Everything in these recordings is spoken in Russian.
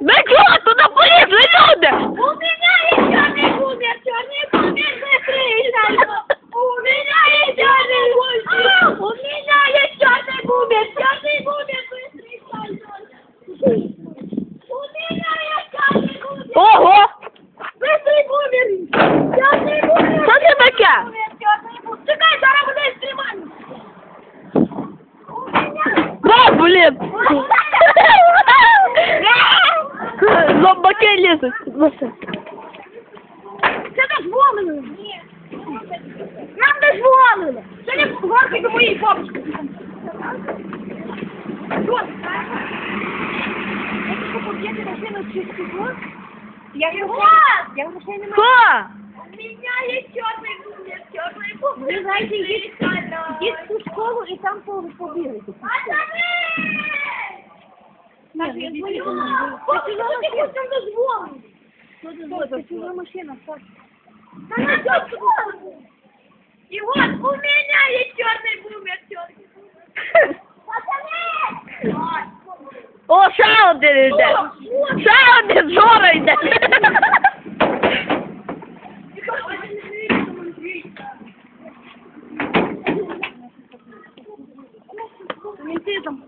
Ви чого туди полізли, люди? У меня есть черный бумер, черный бумер, быстрее, У меня есть черный бумер, у меня есть черный бумер, черный бумер, быстрее, У меня есть черный бумер, Ого! быстрый бумер, черный бумер. Що це таке? Бумер, черный бумер. Чекай, зараз буде стримання. У меня... О, блін! Зомбаки лізуть. Ну все. Це дозволено. Ні. Нам дозволено. Це не горки до моєї бабушки. Я его, я его не могу. Що? У меня есть черный бумер, черный бумер. Вы знаете, есть в ту школу и там побегайте. Так, Машина, Саша. Она дозволена. И вот у меня есть черный бумер, черный. Пацаны! О, один йде. Один Жора йде. Менты там.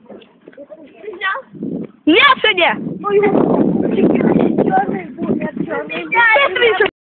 Ні, ще ні. Черный бумер, черный Ти